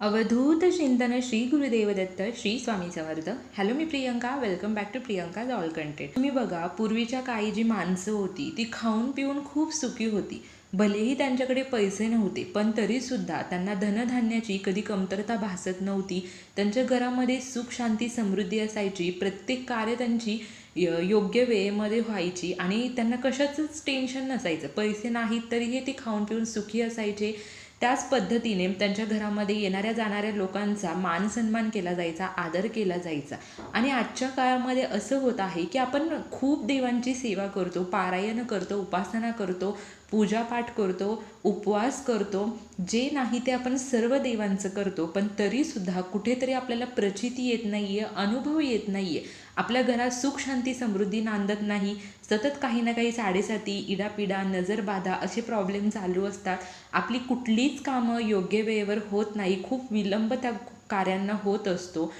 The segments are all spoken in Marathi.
अवधूत चिंतन Shri Gurudevdatta Shri Swami Samarth. Hello me Priyanka welcome back to Priyanka all content तुम्ही बघा पूर्वीच्या काही जी माणसं होती ती खाऊन पिऊन खूप सुखी होती. भलेही त्यांच्याकडे पैसे नव्हते पण तरीसुद्धा त्यांना धनधान्याची कधी कमतरता भासत नव्हती. त्यांच्या घरामध्ये सुख शांती समृद्धी असायची. प्रत्येक कार्य त्यांची य- योग्य वेळेमध्ये व्हायची आणि त्यांना कशाचंच टेन्शन नसायचं. पैसे नाहीत तरीही ते खाऊन पिऊन सुखी असायचे. त्याच पद्धतीने त्यांच्या घरामध्ये येणाऱ्या जाणाऱ्या लोकांचा मान सन्मान केला जायचा आदर केला जायचा. आणि आजच्या काळामध्ये असं होत आहे की आपण खूप देवांची सेवा करतो पारायण करतो उपासना करतो पूजापाठ करतो उपवास करतो. जे नाही ते आपण सर्व देवांचं करतो पण तरीसुद्धा कुठेतरी आपल्याला प्रचिती येत नाही आहे अनुभव येत नाही आहे आपल्या घरात सुख शांती समृद्धी नांदत नाही. सतत काही ना काही साडेसाती इडापिडा नजरबाधा असे प्रॉब्लेम चालू असतात. आपली कुठलीच कामं योग्य वेळेवर होत नाही. खूप विलंब त्या कार्यांना होत असतो.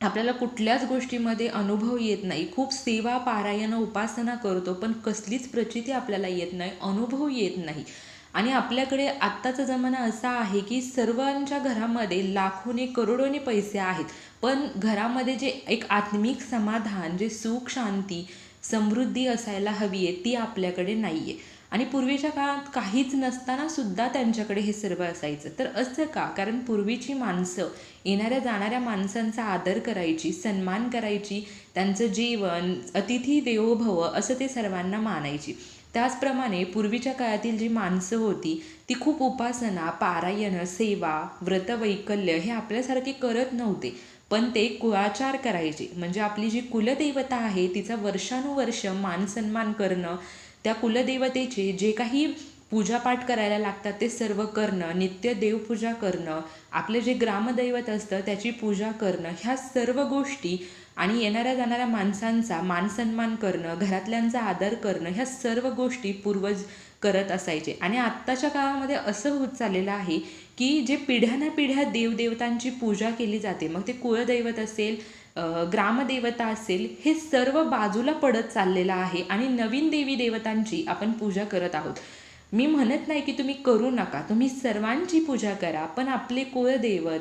आपल्याला कुठल्याच गोष्टीमध्ये अनुभव येत नाही. खूप सेवा पारायण उपासना करतो पण कसलीच प्रचिती आपल्याला येत नाही. अनुभव येत नाही. आणि आपल्याकडे आत्ताचा जमाना असा आहे की सर्वांच्या घरामध्ये लाखोने करोडोने पैसे आहेत. पण घरामध्ये जे एक आत्मिक समाधान जे सुख शांती समृद्धी असायला हवी आहे ती आपल्याकडे नाही आहे आणि पूर्वीच्या काळात काहीच नसताना सुद्धा त्यांच्याकडे हे सर्व असायचं. तर असं का? कारण पूर्वीची माणसं येणाऱ्या जाणाऱ्या माणसांचा आदर करायची सन्मान करायची त्यांचं जीवन अतिथी देवो भव असं ते सर्वांना मानायची. त्याचप्रमाणे पूर्वीच्या काळातील जी माणसं होती ती खूप उपासना पारायण सेवा व्रतवैकल्य हे आपल्यासारखे करत नव्हते. पण ते कुळाचार करायचे. म्हणजे आपली जी कुलदैवता आहे तिचा वर्षानुवर्ष मान सन्मान करणं त्या कुलदेवतेचे जे काही पूजापाठ करायला लागतात ते सर्व करणं नित्य देवपूजा करणं आपलं जे ग्रामदैवत असतं त्याची पूजा करणं ह्या सर्व गोष्टी आणि येणाऱ्या जाणाऱ्या माणसांचा मानसन्मान करणं घरातल्यांचा आदर करणं ह्या सर्व गोष्टी पूर्वज करत असायचे. आणि आत्ताच्या काळामध्ये असं होत चाललेलं आहे की जे पिढ्यानपिढ्या देवदेवतांची पूजा केली जाते मग ते कुळदैवत असेल ग्रामदेवता असेल हे सर्व बाजूला पडत चाललेलं आहे आणि नवीन देवी देवतांची आपण पूजा करत आहोत. मी म्हणत नाही की तुम्ही करू नका तुम्ही सर्वांची पूजा करा पण आपले कुळदैवत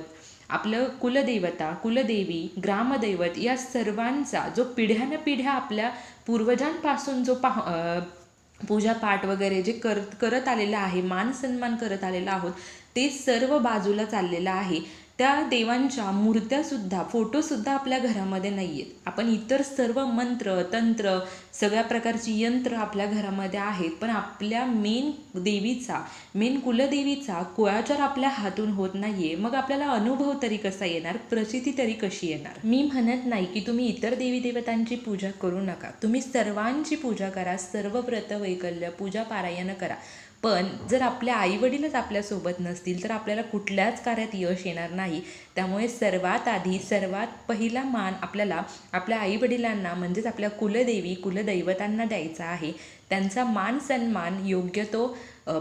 आपलं कुलदेवता कुलदेवी ग्रामदैवत या सर्वांचा जो पिढ्यानपिढ्या आपल्या पूर्वजांपासून जो पाह पूजा पूजापाठ वगैरे जे कर करत आलेलं आहे मान सन्मान करत आलेला आहोत ते सर्व बाजूला चाललेलं आहे. त्या देवांच्या मूर्त्यासुद्धा फोटोसुद्धा आपल्या घरामध्ये नाही आहेत आपण इतर सर्व मंत्र तंत्र सगळ्या प्रकारची यंत्र आपल्या घरामध्ये आहेत पण आपल्या मेन देवीचा मेन कुलदेवीचा कुळाचार आपल्या हातून होत नाही आहे मग आपल्याला अनुभव तरी कसा येणार? प्रसिद्धी तरी कशी येणार? मी म्हणत नाही की तुम्ही इतर देवी देवतांची पूजा करू नका. तुम्ही सर्वांची पूजा करा सर्व व्रत वैकल्य पूजा पारायण करा. पण जर आपल्या आईवडीलच आपल्यासोबत नसतील तर आपल्याला कुठल्याच कार्यात यश येणार नाही. त्यामुळे सर्वात आधी सर्वात पहिला मान आपल्याला आपल्या आईवडिलांना म्हणजेच आपल्या कुलदेवी कुलदैवतांना द्यायचा आहे. त्यांचा मान सन्मान योग्य तो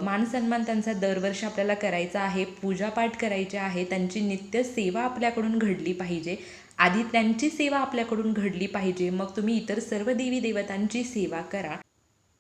मान सन्मान त्यांचा दरवर्षी आपल्याला करायचा आहे पूजापाठ करायचे आहे त्यांची नित्य सेवा आपल्याकडून घडली पाहिजे. आधी त्यांची सेवा आपल्याकडून घडली पाहिजे मग तुम्ही इतर सर्व देवी देवतांची सेवा करा.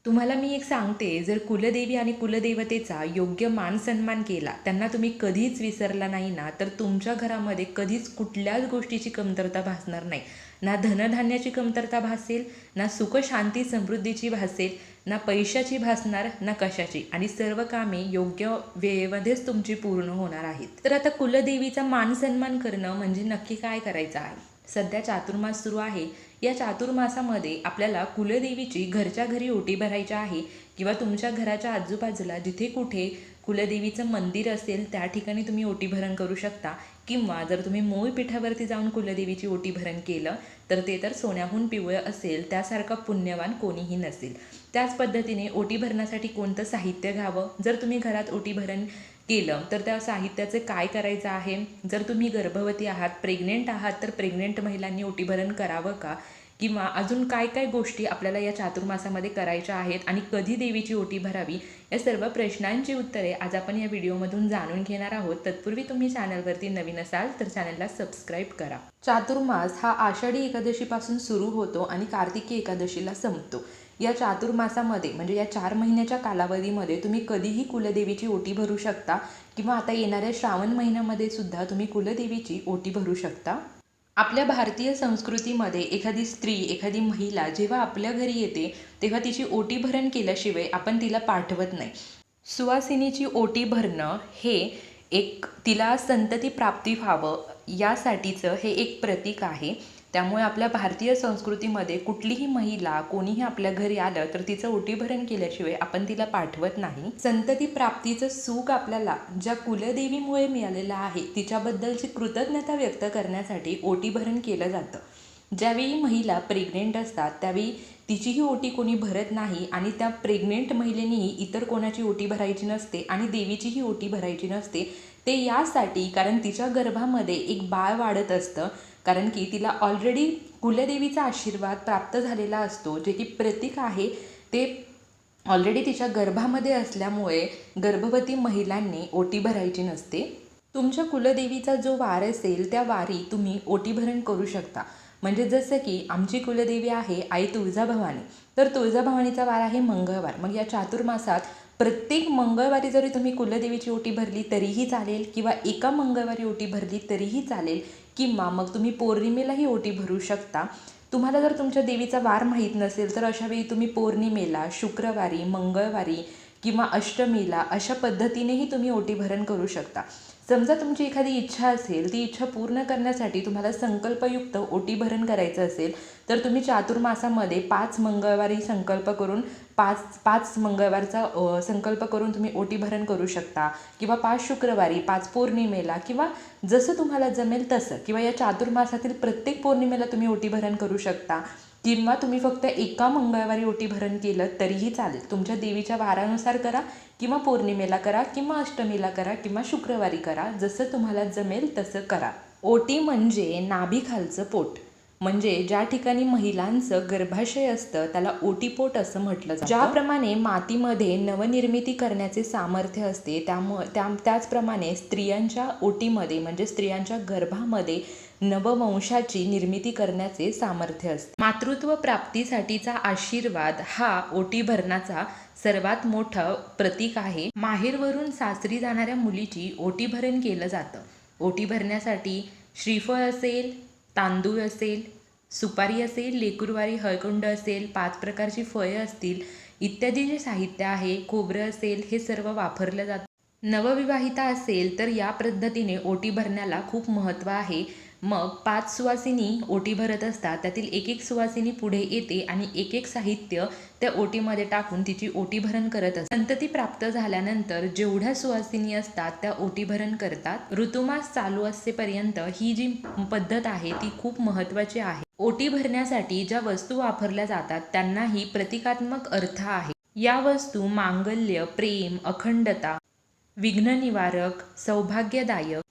तुम्हाला मी एक सांगते जर कुलदेवी आणि कुलदेवतेचा योग्य मान सन्मान केला त्यांना तुम्ही कधीच विसरला नाही ना तर तुमच्या घरामध्ये कधीच कुठल्याच गोष्टीची कमतरता भासणार नाही. ना धनधान्याची कमतरता भासेल ना सुख शांती समृद्धीची भासेल ना पैशाची भासणार ना कशाची. आणि सर्व कामे योग्य वेळेमध्येच तुमची पूर्ण होणार आहेत. तर आता कुलदेवीचा मान सन्मान करणं म्हणजे नक्की काय करायचं आहे? सध्या चातुर्मास सुरू आहे या चातुर्मासामध्ये आपल्याला कुलदेवीची घरच्या घरी ओटी भरायची आहे किंवा तुमच्या घराच्या आजूबाजूला जिथे कुठे कुलदेवीचं मंदिर असेल त्या ठिकाणी तुम्ही ओटी भरण करू शकता. किंवा जर तुम्ही मूळ पीठावरती जाऊन कुलदेवीची ओटी भरण केलं तर ते तर सोन्याहून पिवळं असेल त्यासारखं पुण्यवान कोणीही नसेल. त्याच पद्धतीने ओटी भरण्यासाठी कोणतं साहित्य घ्यावं? जर तुम्ही घरात ओटी भरण केलं तर त्या साहित्याचे काय करायचं आहे? जर तुम्ही गर्भवती आहात प्रेग्नेंट आहात तर प्रेग्नेंट महिलांनी ओटीभरण करावं का? किंवा अजून काय काय गोष्टी आपल्याला या चातुर्मासामध्ये करायच्या आहेत आणि कधी देवीची ओटी भरावी या सर्व प्रश्नांची उत्तरे आज आपण या व्हिडिओमधून जाणून घेणार आहोत. तत्पूर्वी तुम्ही चॅनलवरती नवीन असाल तर चॅनलला सबस्क्राईब करा. चातुर्मास हा आषाढी एकादशीपासून सुरू होतो आणि कार्तिकी एकादशीला संपतो. या चातुर्मासामध्ये म्हणजे या चार महिन्याच्या कालावधीमध्ये तुम्ही कधीही कुलदेवीची ओटी भरू शकता किंवा आता येणाऱ्या श्रावण महिन्यामध्ये सुद्धा तुम्ही कुलदेवीची ओटी भरू शकता. आपल्या भारतीय संस्कृतीमध्ये एखादी स्त्री एखादी महिला जेव्हा आपल्या घरी येते तेव्हा तिची ओटी भरण केल्याशिवाय आपण तिला पाठवत नाही. सुवासिनीची ओटी भरणं हे एक तिला संतती प्राप्ती व्हावं यासाठीचं हे एक प्रतीक आहे. त्यामुळे आपल्या भारतीय संस्कृतीमध्ये कुठलीही महिला कोणीही आपल्या घरी आलं तर तिचं ओटीभरण केल्याशिवाय आपण तिला पाठवत नाही. संतती प्राप्तीचं सुख आपल्याला ज्या कुलदेवीमुळे मिळालेलं आहे तिच्याबद्दलची कृतज्ञता व्यक्त करण्यासाठी ओटीभरण केलं जातं. ज्यावेळी महिला प्रेग्नेंट असतात त्यावेळी तिचीही ओटी कोणी भरत नाही आणि त्या प्रेग्नेंट महिलेनीही इतर कोणाची ओटी भरायची नसते आणि देवीचीही ओटी भरायची नसते ते यासाठी कारण तिच्या गर्भामध्ये एक बाळ वाढत असतं कारण की तिला ऑलरेडी कुलदेवीचा आशीर्वाद प्राप्त झालेला असतो जे की प्रतीक आहे ते ऑलरेडी तिच्या गर्भामध्ये असल्यामुळे गर्भवती महिलांनी ओटी भरायची नसते. तुमच्या कुलदेवीचा जो वार असेल त्या वारी तुम्ही ओटीभरण करू शकता. म्हणजे जसं की आमची कुलदेवी आहे आई तुळजाभवानी. तर तुळजाभवानीचा वार आहे मंगळवार. मग या चातुर्मासात प्रत्येक मंगळवारी जरी तुम्ही कुलदेवीची ओटी भरली तरीही चालेल किंवा एका मंगळवारी ओटी भरली तरीही चालेल किंवा मग तुम्ही पौर्णिमेलाही ओटी भरू शकता. तुम्हाला जर तुमच्या देवीचा वार माहीत नसेल तर अशावेळी तुम्ही पौर्णिमेला शुक्रवारी मंगळवारी किंवा अष्टमीला अशा पद्धतीनेही तुम्ही ओटीभरण करू शकता. समजा तुमची एखादी इच्छा असेल ती इच्छा पूर्ण करण्यासाठी तुम्हाला संकल्पयुक्त ओटीभरण करायचं असेल तर तुम्ही चातुर्मासामध्ये पाच मंगळवारी संकल्प करून पाच पाच मंगळवारचा संकल्प करून तुम्ही ओटीभरण करू शकता. किंवा पाच शुक्रवारी पाच पौर्णिमेला किंवा जसं तुम्हाला जमेल तसं. किंवा या चातुर्मासातील प्रत्येक पौर्णिमेला तुम्ही ओटीभरण करू शकता. किंवा तुम्ही फक्त एका मंगळवारी ओटीभरण केलं तरीही चालेल. तुमच्या देवीच्या वारानुसार करा किंवा पौर्णिमेला करा किंवा अष्टमीला करा किंवा शुक्रवारी करा. जसं तुम्हाला जमेल तसं करा. ओटी म्हणजे नाभीखालचं पोट. म्हणजे ज्या ठिकाणी महिलांचं गर्भाशय असतं त्याला ओटीपोट असं म्हटलं जातं. ज्याप्रमाणे मातीमध्ये नवनिर्मिती करण्याचे सामर्थ्य असते त्यामुळे त्या त्याचप्रमाणे स्त्रियांच्या ओटीमध्ये म्हणजे स्त्रियांच्या गर्भामध्ये नववंशाची निर्मिती करण्याचे सामर्थ्य असते. मातृत्व प्राप्तीसाठीचा आशीर्वाद हा ओटी भरणाचा सर्वात मोठं प्रतीक आहे. माहेरवरून सासरी जाणाऱ्या मुलीची ओटी भरण केलं जातं. ओटी भरण्यासाठी श्रीफळ असेल तांदूळ असेल सुपारी असेल लेकुरवारी हळकुंड असेल पाच प्रकारची फळे असतील इत्यादी जे साहित्य आहे खोबरं असेल हे सर्व वापरलं जातं. नवविवाहिता असेल तर या पद्धतीने ओटी भरण्याला खूप महत्त्व आहे. मग पाच सुवासिनी ओटी भरत असतात. त्यातील एक एक सुवासिनी पुढे येते आणि एक एक साहित्य त्या ओटीमध्ये टाकून तिची ओटी भरण करत असते संतती प्राप्त झाल्यानंतर जेवढ्या सुवासिनी असतात त्या ओटी भरण करतात. ऋतुमास चालू असेपर्यंत ही जी पद्धत आहे ती खूप महत्त्वाची आहे. ओटी भरण्यासाठी ज्या वस्तू वापरल्या जातात त्यांनाही प्रतिकात्मक अर्थ आहे. या वस्तू मांगल्य प्रेम अखंडता विघ्ननिवारक सौभाग्यदायक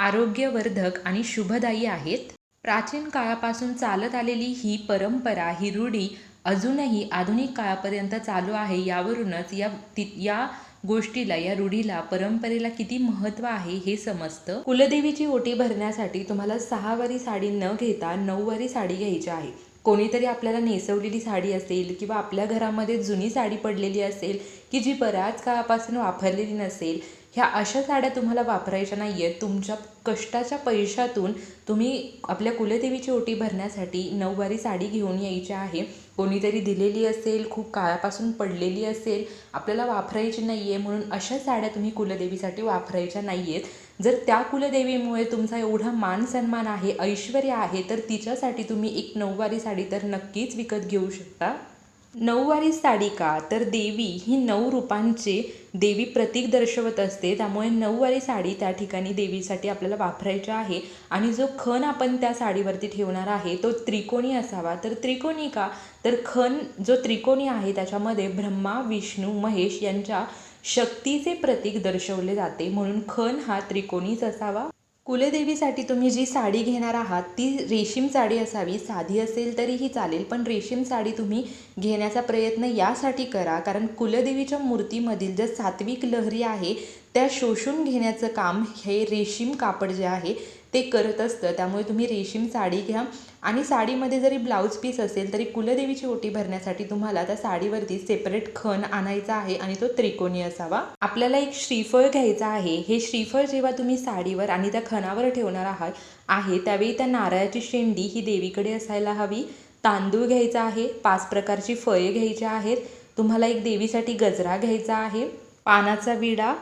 आरोग्यवर्धक आणि शुभदायी आहेत. प्राचीन काळापासून चालत आलेली ही परंपरा ही रूढी अजूनही आधुनिक काळापर्यंत चालू आहे यावरूनच या ति या गोष्टीला या रूढीला परंपरेला किती महत्त्व आहे हे समजतं. कुलदेवीची ओटी भरण्यासाठी तुम्हाला सहावारी साडी न घेता नऊवारी साडी घ्यायची आहे. कोणीतरी आपल्याला नेसवलेली साडी असेल किंवा आपल्या घरामध्ये जुनी साडी पडलेली असेल की जी बऱ्याच काळापासून वापरलेली नसेल ह्या अशा साड्या तुम्हाला वापरायच्या नाही आहेत तुमच्या कष्टाच्या पैशातून तुम्ही आपल्या कुलदेवीची ओटी भरण्यासाठी नऊवारी साडी घेऊन यायची आहे. कोणीतरी दिलेली असेल खूप काळापासून पडलेली असेल आपल्याला वापरायची नाही आहे म्हणून अशा साड्या तुम्ही कुलदेवीसाठी वापरायच्या नाही आहेत जर त्या कुलदेवीमुळे तुमचा एवढा मान सन्मान आहे ऐश्वर आहे तर तिच्यासाठी तुम्ही एक नऊवारी साडी तर नक्कीच विकत घेऊ शकता. नऊवारी साडी का? तर देवी ही नऊ रूपांचे देवी प्रतीक दर्शवत असते. त्यामुळे नऊवारी साडी त्या ठिकाणी देवीसाठी आपल्याला वापरायची आहे. आणि जो खण आपण त्या साडीवरती ठेवणार आहे तो त्रिकोणी असावा. तर त्रिकोणी का? तर खण जो त्रिकोणी आहे त्याच्यामध्ये ब्रह्मा विष्णू महेश यांच्या शक्तीचे प्रतीक दर्शवले जाते. म्हणून खण हा त्रिकोणीच असावा. कुलदेवीसाठी तुम्ही जी साडी घेणार आहात ती रेशीम साडी असावी साधी असेल तरीही चालेल पण रेशीम साडी तुम्ही घेण्याचा प्रयत्न यासाठी करा कारण कुलदेवीच्या मूर्तीमधील ज्या सात्विक लहरी आहे त्या शोषून घेण्याचं काम हे रेशीम कापड जे आहे ते करत असतं. त्यामुळे तुम्ही रेशीम साडी घ्या. आणि साडीमध्ये जरी ब्लाऊज पीस असेल तरी कुलदेवीची ओटी भरण्यासाठी तुम्हाला त्या साडीवरती सेपरेट खण आणायचा आहे आणि तो त्रिकोणी असावा. आपल्याला एक श्रीफळ घ्यायचा आहे. हे श्रीफळ जेव्हा तुम्ही साडीवर आणि त्या खणावर ठेवणार आहात आहे त्यावेळी त्या नारळाची शेंडी ही देवीकडे असायला हवी. तांदूळ घ्यायचा आहे. पाच प्रकारची फळे घ्यायची आहेत. तुम्हाला एक देवीसाठी गजरा घ्यायचा आहे. पानाचा विडा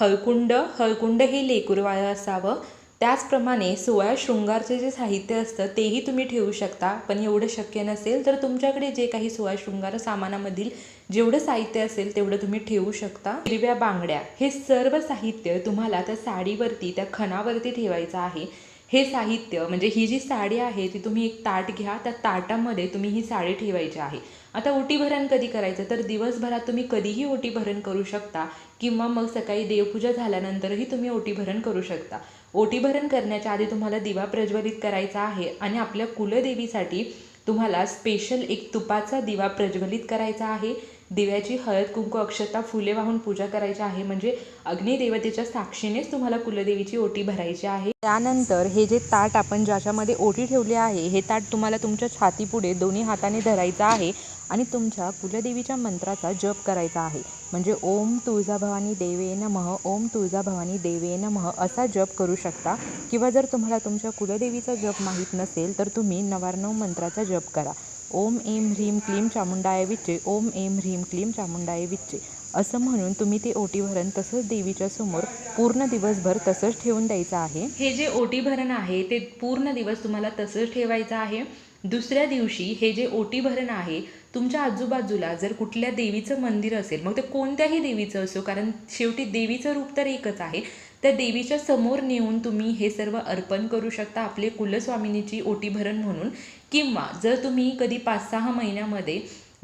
हळकुंड. हळकुंड हे लेकुरवाळं असावं. त्याचप्रमाणे सोळा शृंगारचे जे साहित्य असतं तेही तुम्ही ठेवू शकता. पण एवढं शक्य नसेल तर तुमच्याकडे जे काही सोळा शृंगार सामानामधील जेवढं साहित्य असेल तेवढं तुम्ही ठेवू शकता. हिरव्या बांगड्या हे सर्व साहित्य तुम्हाला त्या साडीवरती त्या खणावरती ठेवायचं आहे. हे साहित्य म्हणजे ही जी साडी आहे ती तुम्ही एक ताट घ्या त्या ताटामध्ये तुम्ही ही साडी ठेवायची आहे. आता ओटी भरण कधी करायचं? तर दिवसभरात तुम्ही कधीही ओटी भरण करू शकता. किंवा मग सकाळी देवपूजा झाल्यानंतरही तुम्ही ओटी भरण करू शकता. ओटीभरण करण्याच्या आधी तुम्हाला दिवा प्रज्वलित करायचा आहे आणि आपल्या कुलदेवीसाठी तुम्हाला स्पेशल एक तुपाचा दिवा प्रज्वलित करायचा आहे. दिव्याची हळद कुंकू अक्षता फुले वाहून पूजा करायची आहे. म्हणजे अग्निदेवतेच्या साक्षीनेच तुम्हाला कुलदेवीची ओटी भरायची आहे. त्यानंतर हे जे ताट आपण ज्याच्यामध्ये ओटी ठेवली आहे हे ताट तुम्हाला तुमच्या छातीपुढे दोन्ही हाताने धरायचं आहे आणि तुमच्या कुलदेवीच्या मंत्राचा जप करायचा आहे. म्हणजे ओम तुळजाभवानी देवे नमः ओम तुळजाभवानी देवे नमः असा जप करू शकता. किंवा जर तुम्हाला तुमच्या कुलदेवीचा जप माहीत नसेल तर तुम्ही नवार्णव मंत्राचा जप करा. ओम एम ह्रीम क्लीम चामुंडाय विच्चे ओम एम ह्रीम क्लीम चामुंडाय विच्चे. असं म्हणून तुम्ही ते ओटी भरण तसंच देवीच्या समोर पूर्ण दिवसभर तसंच ठेवून द्यायचं आहे. हे जे ओटी भरण आहे ते पूर्ण दिवस तुम्हाला तसंच ठेवायचं आहे. दुसऱ्या दिवशी हे जे ओटी भरण आहे तुमच्या आजूबाजूला जर कुठल्या देवीचं मंदिर असेल मग ते कोणत्याही देवीचं असो कारण शेवटी देवीचं रूप तर एकच आहे त्या देवीच्या समोर नेऊन तुम्ही हे सर्व अर्पण करू शकता आपले कुलस्वामिनीची ओटीभरण म्हणून. किंवा जर तुम्ही कधी पाच सहा महिन्यामध्ये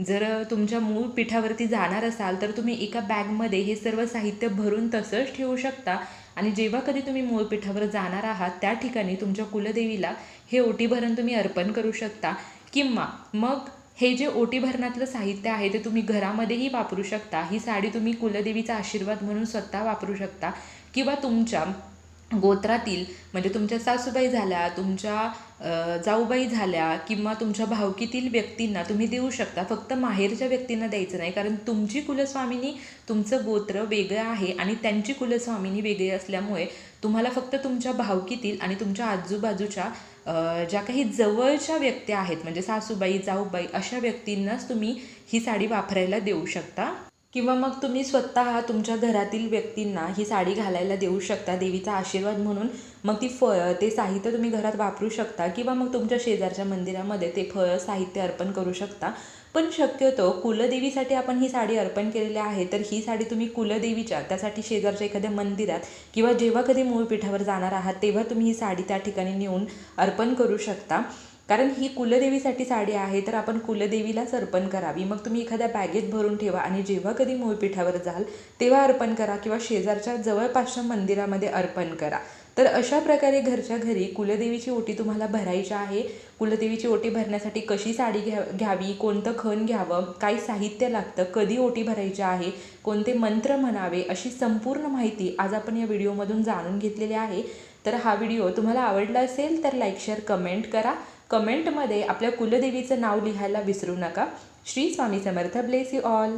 जर तुमच्या मूळ पीठावरती जाणार असाल तर तुम्ही एका बॅगमध्ये हे सर्व साहित्य भरून तसंच ठेवू शकता. आणि जेव्हा कधी तुम्ही मूळ पीठावर जाणार आहात त्या ठिकाणी तुमच्या कुलदेवीला हे ओटीभरण तुम्ही अर्पण करू शकता. किंवा मग हे जे ओटीभरणातलं साहित्य आहे ते तुम्ही घरामध्येही वापरू शकता. ही साडी तुम्ही कुलदेवीचा आशीर्वाद म्हणून स्वतः वापरू शकता. किंवा तुमच्या गोत्रातील म्हणजे तुमच्या सासूबाई झाल्या तुमच्या जाऊबाई झाल्या किंवा तुमच्या भावकीतील व्यक्तींना तुम्ही देऊ शकता. फक्त माहेरच्या व्यक्तींना द्यायचं नाही कारण तुमची कुलस्वामिनी तुमचं गोत्र वेगळं आहे आणि त्यांची कुलस्वामिनी वेगळी असल्यामुळे तुम्हाला फक्त तुमच्या भावकीतील आणि तुमच्या आजूबाजूच्या ज्या काही जवळच्या व्यक्ती आहेत म्हणजे सासूबाई जाऊबाई अशा व्यक्तींनाच तुम्ही ही साडी वापरायला देऊ शकता. किंवा मग तुम्ही स्वतः तुमच्या घरातील व्यक्तींना ही साडी घालायला देऊ शकता देवीचा आशीर्वाद म्हणून. मग ती फळं ते साहित्य तुम्ही घरात वापरू शकता किंवा मग तुमच्या शेजारच्या मंदिरामध्ये ते फळं साहित्य अर्पण करू शकता. पण शक्यतो कुलदेवीसाठी आपण ही साडी अर्पण केलेली आहे तर ही साडी तुम्ही कुलदेवीच्या त्यासाठी शेजारच्या एखाद्या मंदिरात किंवा जेव्हा कधी मूळपीठावर जाणार आहात तेव्हा तुम्ही ही साडी त्या ठिकाणी नेऊन अर्पण करू शकता. कारण ही कुलदेवीसाठी साडी आहे तर आपण कुलदेवीलाच अर्पण करावी. मग तुम्ही एखाद्या बॅगेत भरून ठेवा आणि जेव्हा कधी मूळपीठावर जाल तेव्हा अर्पण करा किंवा शेजारच्या जवळपासच्या मंदिरामध्ये अर्पण करा. तर अशा प्रकारे घरच्या घरी कुलदेवीची ओटी तुम्हाला भरायची आहे. कुलदेवीची ओटी भरण्यासाठी कशी साडी घ्या घ्यावी कोणतं खण घ्यावं काय साहित्य लागतं कधी ओटी भरायची आहे कोणते मंत्र म्हणावे अशी संपूर्ण माहिती आज आपण या व्हिडिओमधून जाणून घेतलेली आहे. तर हा व्हिडिओ तुम्हाला आवडला असेल तर लाईक शेअर कमेंट करा. कमेंटमध्ये आपल्या कुलदेवीचं नाव लिहायला विसरू नका. Shri Swami Samarth. Bless you all